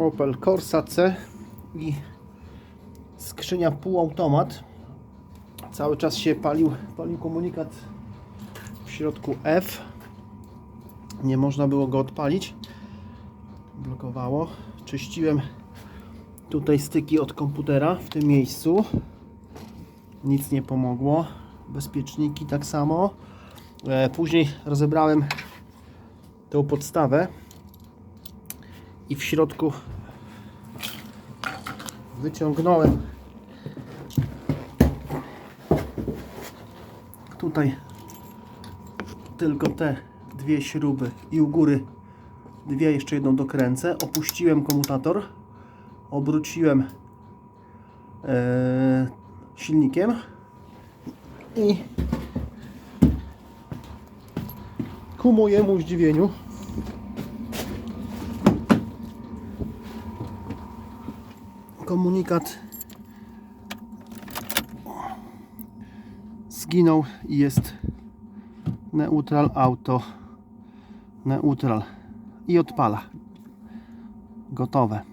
Opel Corsa C i skrzynia półautomat. Cały czas się palił, palił komunikat w środku F. Nie można było go odpalić. Blokowało. Czyściłem tutaj styki od komputera w tym miejscu. Nic nie pomogło. Bezpieczniki tak samo. E, Później rozebrałem tą podstawę i w środku wyciągnąłem. Tutaj tylko te dwie śruby i u góry dwie jeszcze jedną dokręcę. Opuściłem komutator obróciłem e, silnikiem i ku mojemu zdziwieniu komunikat. Zginął i jest neutral auto. Neutral. I odpala. Gotowe